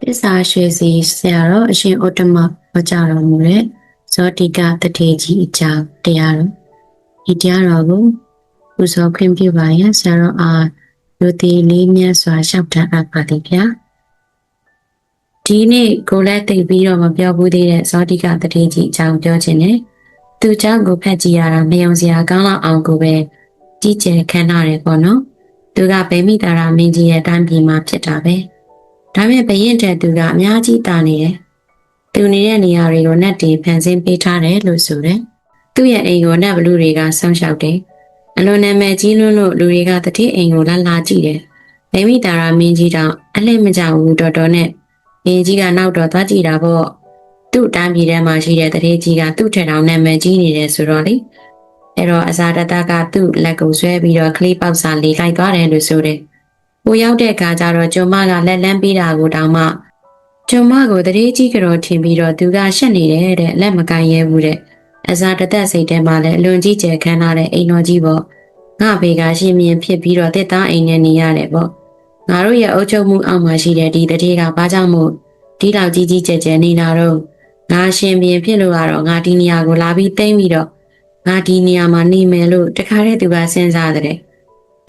ပစ္စာရွှေစီဆရာတော်အရှင်ဥတ္တမဟောကြားတော်မူတဲ့ဇောတိကတထေကြီးအကြောင်းတရားတော်ဒီတရားတော်ကိုပူဇော်ခွင့်ပြုပါရန်ဆရာတော်အားလူတီလေးမြတ်စွာရှောက်တတ်အပ်ပါသည်ဗျာဒီနေ့ကိုလည်းသိပြီးတော့မပြောဘူးသေးတဲ့ဇောတိကတထေကြီးအကြောင်းပြောခြင်းနဲ့သူเจ้าကိုဖတ်ကြည့်ရတာမယုံစရာကောင်းလောက်အောင်ကိုပဲကြည်ကျယ်ခံရတယ်ပေါ့နော် သူကဗေမိတာရာမင်းကြီးရဲ့တန်းပြည်မှာဖြစ်တာပဲဒါပေမဲ့ဘရင်တဲ့သူကအများကြီးတာနေတယ်။သူနေတဲ့နေရာတွေကိုနတ်တွေဖန်ဆင်းပေးထားတယ်လို့ဆိုတယ်။သူ့ရဲ့အိမ်ကိုနတ်ဘလူတွေကဆောင်းလျှောက်တယ်။အလွန်နာမည်ကြီးလွန်းလို့လူတွေကတတိအိမ်ကိုလာလာကြည့်တယ်။ဗိမိတာရာမင်းကြီးတော့အလှည့်မကြဘူးတော်တော်နဲ့မင်းကြီးကနောက်တော့သွားကြည့်တာပေါ့။သူ့တန်းပြည်ထဲမှာရှိတဲ့တတိကြီးကသူ့ထက်တောင်နာမည်ကြီးနေတယ်ဆိုတော့လေ။ အဲ့တော့အစာတတကသူ့လက်ကိုဆွဲပြီးတော့ကလေးပေါက်စာလေးလိုက်သွားတယ်လို့ဆိုတယ်။ကိုရောက်တဲ့အခါကျတော့ကျုံမကလက်လန်းပေးတာကိုတောင်မှကျုံမကိုတရေကြီးကြောထင်ပြီးတော့သူကရှက်နေတယ်တဲ့လက်မကန်ရဲဘူးတဲ့အစာတသက်စိတ်ထဲမှာလည်းအလွန်ကြီးကျယ်ခမ်းနားတဲ့အိမ်တော်ကြီးပေါ့ငါဖေကရှင်မြင်ဖြစ်ပြီးတော့တစ်သားအိမ်နဲ့နေရတယ်ပေါ့ငါတို့ရဲ့အုပ်ချုပ်မှုအောက်မှာရှိတဲ့ဒီတရေကဘာကြောင့်မို့ဒီလောက်ကြီးကြီးကျယ်ကျယ်နေတာတော့ငါရှင်မြင်ဖြစ်လို့ကတော့ငါဒီနေရာကိုလာပြီးတိမ့်ပြီးတော့ ငါဒီနေရာမှာနေမယ်လို့တခါတည်းသူကစဉ်းစားတဲ့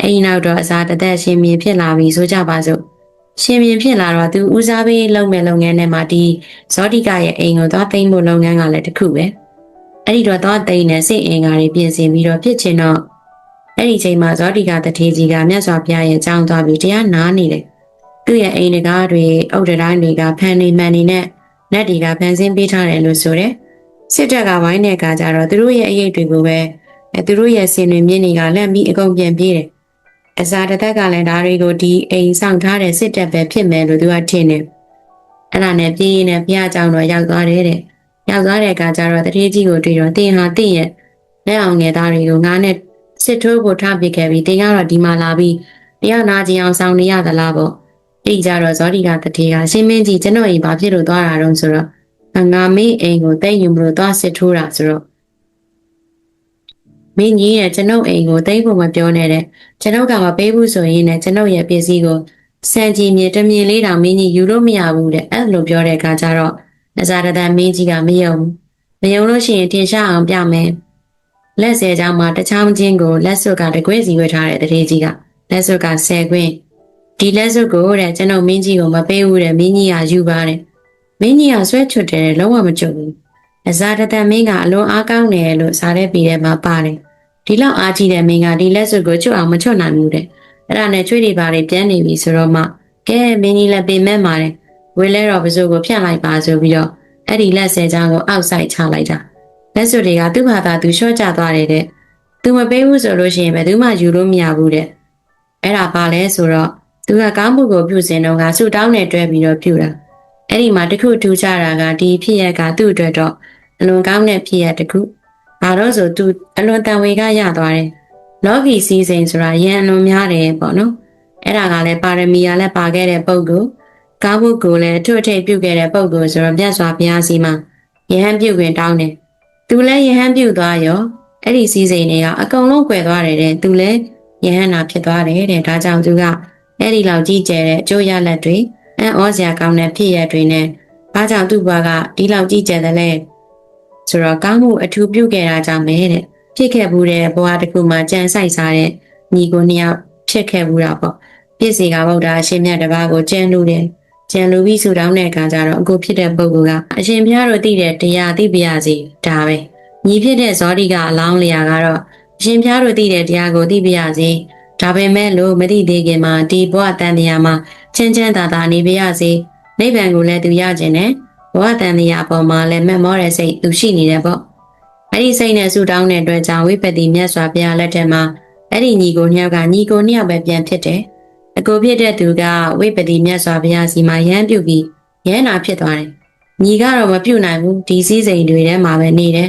အဲ့ဒီနောက်တော့အစာတသက်ရှင်မြင်ဖြစ်လာပြီဆိုကြပါစို့ရှင်မြင်ဖြစ်လာတော့သူဦးစားပေးလုပ်မဲ့လုပ်ငန်းထဲမှာဒီဇောတိကရဲ့အိမ်ကိုသွားသိမ်းဖို့လုပ်ငန်းကလည်းတစ်ခုပဲအဲ့ဒီတော့သွားသိမ်းတဲ့စိတ်အင်္ဂါတွေပြင်ဆင်ပြီးတော့ဖြစ်ချင်တော့အဲ့ဒီချိန်မှာဇောတိကတထေကြီးကမြတ်စွာဘုရားရဲ့အကြောင်းသွားပြီးတရားနာနေတယ်သူ့ရဲ့အိမ်တကားတွေအုတ်တတိုင်းတွေကဖန်နေမှန်နေနဲ့နတ်တွေကဖန်ဆင်းပေးထားတယ်လို့ဆိုတယ် စစ်တပ်ကဝိုင်းတဲ့အခါကျတော့သူတို့ရဲ့အရေးတွေကိုပဲအဲသူတို့ရဲ့စင်တွေမြင့်တွေကလက်ပြီးအကုန်ပြန်ပြေးတယ်အစာတစ်သက်ကလည်းဒါတွေကိုဒီအိမ်ဆောင်ထားတဲ့စစ်တပ်ပဲဖြစ်မယ်လို့သူကထင်တယ်။အဲ့ဒါနဲ့ပြင်းရင်နဲ့ဘုရားကျောင်းတော့ရောက်သွားတယ်တဲ့။ရောက်သွားတဲ့အခါကျတော့တတိကြီးကိုတွေ့တော့တင်းဟာတင်းရဲ့လက်အောင်ငယ်သားတွေကိုငါနဲ့စစ်ထိုးကိုထားပစ်ခဲ့ပြီးတင်းကတော့ဒီမှာလာပြီးတရားနာကျင်အောင်ဆောင်နေရသလားပေါ့။အဲ့ဒီကြတော့ဇောတိကတတိကရှင်းမင်းကြီးကျွန်တော်ရင်ဘာဖြစ်လို့သွားတာတုံးဆိုတော့ ငါမေးအိမ်ကိုတိတ်ယူမလို့သွားစစ်ထိုးတာဆိုတော့မင်းကြီးရဲ့ကျွန်ုပ်အိမ်ကိုတိတ်ဖို့မပြောနဲ့တဲ့ကျွန်ုပ်ကမပေးဘူးဆိုရင်လည်းကျွန်ုပ်ရဲ့ပစ္စည်းကိုစံကြီးမြေတစ်မြေလေးတောင်မင်းကြီးယူလို့မရဘူးတဲ့အဲ့လိုပြောတဲ့အခါကျတော့နဇာရတန်မင်းကြီးကမယုံဘူးမယုံလို့ရှိရင်တင်ရှားအောင်ပြမယ်လက်ဆယ်ချောင်းမှာတချောင်းချင်းကိုလက်စွပ်ကတကွဲစီဝှထားတဲ့တရေကြီးကလက်စွပ်ကဆယ်ခွင်းဒီလက်စွပ်ကိုတဲ့ကျွန်ုပ်မင်းကြီးကိုမပေးဘူးတဲ့မင်းကြီးကယူပါတယ် မင်းကြီးကဆွဲချွတ်တယ်လုံးဝမကြုံဘူးအဇာတတန်မင်းကအလွန်အားကောင်းတယ်လို့စားတဲ့ပြည်ထဲမှာပါတယ်ဒီလောက်အားကြီးတဲ့မင်းကဒီလက်စွပ်ကိုချွတ်အောင်မချွတ်နိုင်ဘူးတဲ့အဲ့ဒါနဲ့ချွေးတွေပါတွေပြန်နေပြီဆိုတော့မှကဲမင်းကြီးလည်းပြင်မဲ့ပါတယ်ဝေလဲတော်ပစိုးကိုဖြတ်လိုက်ပါဆိုပြီးတော့အဲ့ဒီလက်ဆယ်ချောင်းကိုအောက်ဆိုင်ချလိုက်တာလက်စွပ်တွေကသူ့ဘာသာသူလျှော့ကျသွားတယ်တဲ့သူမပေးဘူးဆိုလို့ရှိရင်ဘယ်သူမှယူလို့မရဘူးတဲ့အဲ့ဒါပါလဲဆိုတော့သူကကောင်းမှုကိုပြုစင်တော့ကဆူတောင်းနဲ့တွဲပြီးတော့ပြုတာ အဲ့ဒီမှာတခုထူးခြားတာကဒီဖြစ်ရကသူ့အတွက်တော့အလွန်ကောင်းတဲ့ဖြစ်ရတစ်ခု။ဘာလို့ဆိုသူအလွန်တန်ဝေကရသွားတယ်။လောကီစည်းစိမ်ဆိုတာရန်အလွန်များတယ်ပေါ့နော်။အဲ့ဒါကလည်းပါရမီကလည်းပါခဲ့တဲ့ပုဂ္ဂိုလ်။ကောင်းမှုကိုလည်းအထွတ်အထိပ်ပြုခဲ့တဲ့ပုဂ္ဂိုလ်ဆိုတော့မြတ်စွာဘုရားစီမှာယဟန်ပြုခွင့်တောင်းတယ်။သူလည်းယဟန်ပြုသွားရောအဲ့ဒီစည်းစိမ်တွေကအကုန်လုံးကွယ်သွားတယ်တဲ့။သူလည်းယဟန်နာဖြစ်သွားတယ်တဲ့။ဒါကြောင့်သူကအဲ့ဒီလောက်ကြီးကျယ်တဲ့အကျိုးရလဒ်တွေ အံ့ဩစရာကောင်းတဲ့ဖြစ်ရတွေနဲ့ဘာကြောင့်သူ့ဘဝကဒီလောက်ကြီးကျယ်တယ်လဲ။ဆိုတော့ကောင်းမှုအထူးပြုခဲ့တာကြောင့်ပဲတဲ့ဖြစ်ခဲ့ဘူးတဲ့ဘဝတစ်ခုမှာကြံဆိုင်စားတဲ့ညီကိုနှစ်ယောက်ဖြစ်ခဲ့ဘူးတာပေါ့ပြည့်စေကဗုဒ္ဓအရှင်မြတ်တစ်ပါးကိုကြံလူတယ်ကြံလူပြီးဆူတောင်းတဲ့အခါကျတော့အခုဖြစ်တဲ့ပုဂ္ဂိုလ်ကအရှင်ဘုရားတို့သိတဲ့တရားသိပါရစေဒါပဲညီဖြစ်တဲ့ဇောတိကအလောင်းလျာကတော့အရှင်ဘုရားတို့သိတဲ့တရားကိုသိပါရစေ ဒါပေမဲ့လို့မသိသေးခင်မှာဒီဘဝတန်တရားမှာချမ်းချမ်းသာသာနေပါရစေနိဗ္ဗာန်ကိုလည်းသူရခြင်းနဲ့ဘဝတန်တရားအပေါ်မှာလည်းမက်မောတဲ့စိတ်သူရှိနေတယ်ပေါ့အဲ့ဒီစိတ်နဲ့ဆူတောင်းတဲ့အတွက်ကြောင့်ဝိပဿနာမြတ်စွာဘုရားလက်ထက်မှာအဲ့ဒီညီကိုနှစ်ယောက်ကညီကိုနှစ်ယောက်ပဲပြန်ဖြစ်တယ်အကိုဖြစ်တဲ့သူကဝိပဿနာမြတ်စွာဘုရားစီမှာရမ်းပြုတ်ပြီးရမ်းနာဖြစ်သွားတယ်ညီကတော့မပြုတ်နိုင်ဘူးဒီစည်းစိမ်တွေထဲမှာပဲနေတယ်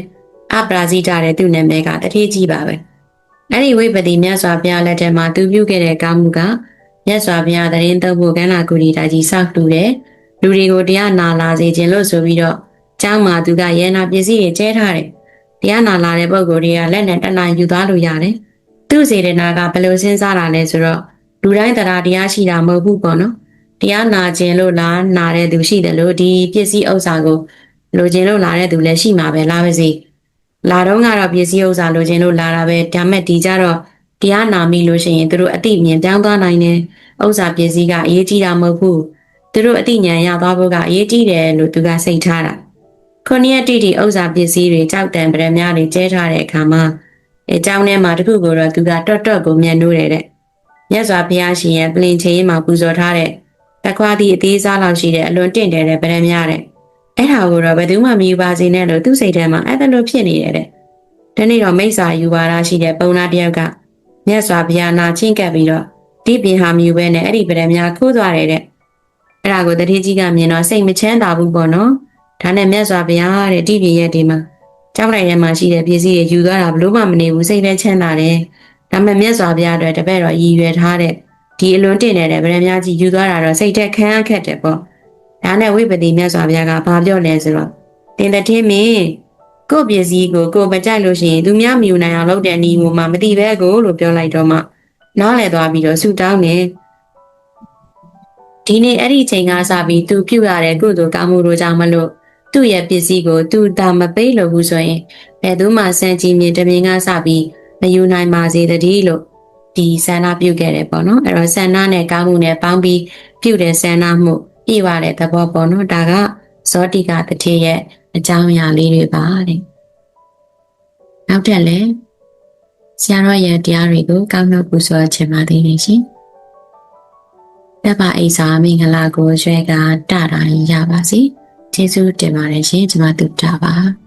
အပရာဇိတတဲ့သူ့နာမည်ကတထေးကြီးပါပဲ အဲ့ဒီဝိပဿနာမြတ်စွာဘုရားလက်ထက်မှာသူပြုတ်ခဲ့တဲ့ကောင်းမှုကမြတ်စွာဘုရားတရင်သုံးဖို့ကန္နာကူရီတာကြီးစောက်တူတယ်လူတွေကိုတရားနာလာစေခြင်းလို့ဆိုပြီးတော့ကျောင်းမှာသူကရဲနာပစ္စည်းတွေကျဲထားတယ်။တရားနာလာတဲ့ပုံကိုယ်တွေကလက်နဲ့တနယူသွားလို့ရတယ်။သူ့စေတနာကဘယ်လိုစဉ်းစားတာလဲဆိုတော့လူတိုင်းတရားတရားရှိတာမဟုတ်ဘူးပေါ့နော်တရားနာခြင်းလို့လားနာတဲ့သူရှိတယ်လို့ဒီပစ္စည်းဥစ္စာကိုလိုချင်လို့လာတဲ့သူလည်းရှိမှာပဲလားပါစေ လာတော့ကတော့ပစ္စည်းဥစ္စာလိုချင်လို့လာတာပဲဒါမဲ့ဒီကြတော့တရားနာမိလို့ရှိရင်သူတို့အတိမြင်ပြောင်းသွားနိုင်တယ်ဥစ္စာပစ္စည်းကအရေးကြီးတာမဟုတ်ဘူးသူတို့အတိညာရသွားဖို့ကအရေးကြီးတယ်လို့သူကစိတ်ထားတာခုနှစ်ရက်တိတိဥစ္စာပစ္စည်းတွေကြောက်တံပရမများတွေကျဲထားတဲ့အခါမှာအဲเจ้าထဲမှာတခုကိုတော့သူကတော့တော့ကိုမျက်နှိုးတယ်တဲ့မြတ်စွာဘုရားရှင်ရဲ့ပလင်ချေးမှာပူဇော်ထားတဲ့တကွာသည့်အသေးစားလောက်ရှိတဲ့အလွန်တင့်တယ်တဲ့ပရမများတဲ့ အဲ့ဒါကိုတော့ဘယ်သူမှမယူပါစေနဲ့လို့သူ့စိတ်ထဲမှာအဲ့ဒါလိုဖြစ်နေတယ်တဲ့ဒီနေ့တော့မိစ္ဆာယူပါတာရှိတဲ့ပုံနာတစ်ယောက်ကမြတ်စွာဘုရားနာချင်းကပ်ပြီးတော့ဒီပြင်ဟာမယူဘဲနဲ့အဲ့ဒီပရမများခိုးသွားတယ်တဲ့အဲ့ဒါကိုတတိကြီးကမြင်တော့စိတ်မချမ်းသာဘူးပေါ့နော်ဒါနဲ့မြတ်စွာဘုရားတဲ့ဒီပြင်ရဲ့ဒီမှာကျောင်းလိုက်ထဲမှာရှိတဲ့ပစ္စည်းတွေယူသွားတာဘလို့မှမနေဘူးစိတ်လည်းချမ်းသာတယ်။ဒါပေမဲ့မြတ်စွာဘုရားအတွက်တပည့်တော်ရည်ရွယ်ထားတဲ့ဒီအလွန်တင့်နေတဲ့ဗရမများကြီးယူသွားတာတော့စိတ်ထက်ခမ်းအခက်တယ်ပေါ့။ ဒါနဲ့ဝိပတိမြတ်စွာဘုရားကဘာပြောလဲဆိုတော့တင်တဲ့ထင်းမင်းကိုယ့်ပစ္စည်းကိုကိုယ်မကြိုက်လို့ရှိရင်သူများမယူနိုင်အောင်လုပ်တဲ့နည်းကိုမှမသိပဲကိုလို့ပြောလိုက်တော့မှနားလည်သွားပြီးတော့ဆူတောင်းတယ်။ဒီနေ့အဲ့ဒီချိန်ကစပြီးသူပြုတ်ရတဲ့ကုသိုလ်ကောင်းမှုတို့ကြောင့်မလို့သူ့ရဲ့ပစ္စည်းကိုသူတာမပိတ်လို့ဘူးဆိုရင်ဘယ်သူမှစံကြည်မြင်တမင်ကစပြီးမယူနိုင်ပါစေတည်းလို့ဒီဆန္ဒပြုခဲ့တယ်ပေါ့နော်အဲ့တော့ဆန္ဒနဲ့ကောင်းမှုနဲ့ပေါင်းပြီးပြုတဲ့ဆန္ဒမှု ပြည့်ဝတဲ့သဘောပေါ့နော်ဒါကဇောတိကတတိရဲ့အကြောင်းအရာလေးတွေပါတဲ့နောက်တက်လဲဆရာတော်ရဲ့တရားတွေကိုကောင်းနှုတ်ပူဇော်ခြင်းပါသေးတယ်ရှင်တပ်ပါအိစာမင်္ဂလာကိုရွှဲကတတာရင်ရပါစေကျေးဇူးတင်ပါတယ်ရှင်ကျွန်မတို့တာပါ